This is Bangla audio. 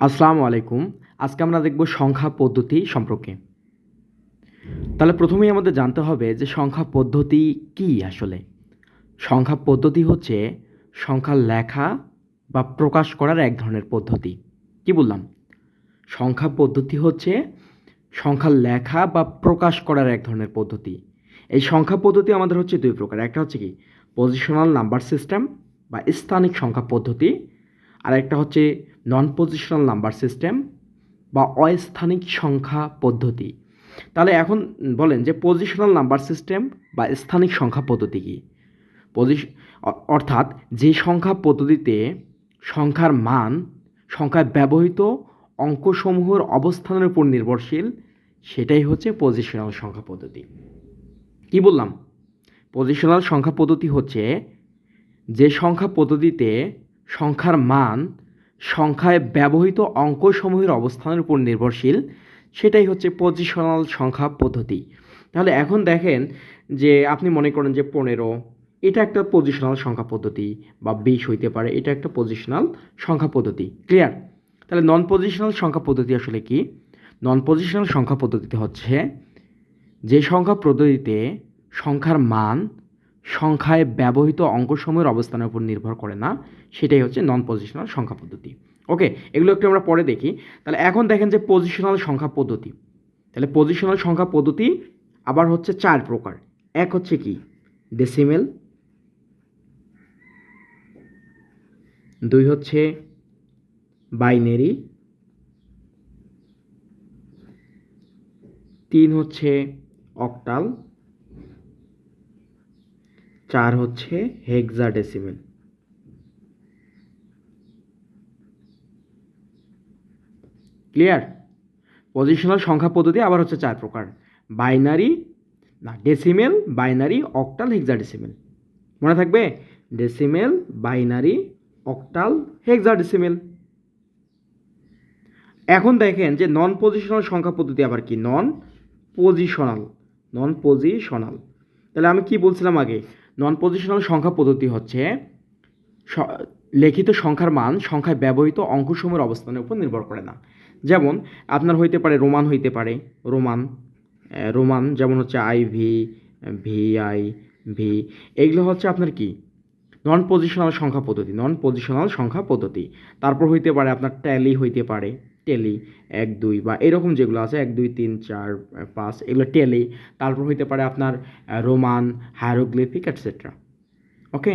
আসসালামু আলাইকুম। আজকে আমরা দেখব সংখ্যা পদ্ধতি সম্পর্কে। তাহলে প্রথমেই আমাদের জানতে হবে যে সংখ্যা পদ্ধতি কি আসলে? সংখ্যা পদ্ধতি হচ্ছে সংখ্যা লেখা বা প্রকাশ করার এক ধরনের পদ্ধতি। কি বললাম? সংখ্যা পদ্ধতি হচ্ছে সংখ্যা লেখা বা প্রকাশ করার এক ধরনের পদ্ধতি। এই সংখ্যা পদ্ধতি আমাদের হচ্ছে দুই প্রকার। একটা হচ্ছে কি? পজিশনাল নাম্বার সিস্টেম বা স্থানিক সংখ্যা পদ্ধতি। আর একটা হচ্ছে নন পজিশনাল নাম্বার সিস্টেম বা অস্থানিক সংখ্যা পদ্ধতি। তাহলে এখন বলেন যে পজিশনাল নাম্বার সিস্টেম বা স্থানিক সংখ্যা পদ্ধতি কি? পজিশ অর্থাৎ যে সংখ্যা পদ্ধতিতে সংখ্যার মান, সংখ্যায় ব্যবহৃত অঙ্কসমূহের অবস্থানের উপর নির্ভরশীল, সেটাই হচ্ছে পজিশনাল সংখ্যা পদ্ধতি। কি বললাম? পজিশনাল সংখ্যা পদ্ধতি হচ্ছে যে সংখ্যা পদ্ধতিতে সংখ্যার মান সংখ্যায় ব্যবহৃত অঙ্কসমূহের অবস্থানের উপর নির্ভরশীল। সেটাই হচ্ছে পজিশনাল সংখ্যা পদ্ধতি। তাহলে এখন দেখেন যে আপনি মনে করেন যে পনেরো, এটা একটা পজিশনাল সংখ্যা পদ্ধতি বা বিশ হইতে পারে, এটা একটা পজিশনাল সংখ্যা পদ্ধতি। ক্লিয়ার তাহলে নন পজিশনাল সংখ্যা পদ্ধতি আসলে কি? নন পজিশনাল সংখ্যা পদ্ধতিতে হচ্ছে যে সংখ্যা পদ্ধতিতে সংখ্যার মান সংখ্যায় ব্যবহৃত অঙ্কসমূহের অবস্থানের উপর নির্ভর করে না। সেটাই হচ্ছে নন পজিশনাল সংখ্যা পদ্ধতি। ওকে এগুলো একটু আমরা পরে দেখি। তাহলে এখন দেখেন যে পজিশনাল সংখ্যা পদ্ধতি। তাহলে পজিশনাল সংখ্যা পদ্ধতি আবার হচ্ছে চার প্রকার। এক হচ্ছে কি? ডেসিমেল দুই হচ্ছে বাইনারি তিন হচ্ছে অক্টাল চার হচ্ছে হেক্সাডেসিমেল ক্লিয়ার পজিশনাল সংখ্যা পদ্ধতি আবার হচ্ছে চার প্রকার। বাইনারি না ডেসিমেল বাইনারি অক্টাল হেক্সাডেসিমেল মনে থাকবে? ডেসিমেল বাইনারি অক্টাল হেক্সাডেসিমেল এখন দেখেন যে নন পজিশনাল সংখ্যা পদ্ধতি আবার কি? নন পজিশনাল নন পজিশনাল তাহলে আমি কি বলছিলাম আগে? নন পজিশনাল সংখ্যা পদ্ধতি হচ্ছে লিখিত সংখ্যার মান সংখ্যায় ব্যবহৃত অঙ্কসমূহের অবস্থানের উপর নির্ভর করে না। যেমন, আপনার হইতে পারে রোমান হইতে পারে, রোমান রোমান যেমন হচ্ছে I V V I V এগুলো হচ্ছে আপনার কি? নন পজিশনাল সংখ্যা পদ্ধতি নন পজিশনাল সংখ্যা পদ্ধতি। তারপর হইতে পারে আপনার ট্যালি হইতে পারে টেলি, এক, দুই বা এরকম যেগুলো আছে, এক, দুই, তিন, চার, পাঁচ, এগুলো টেলি, তারপর হইতে পারে আপনার রোমান, হায়ারোগ্লিফিক এটসেট্রা ওকে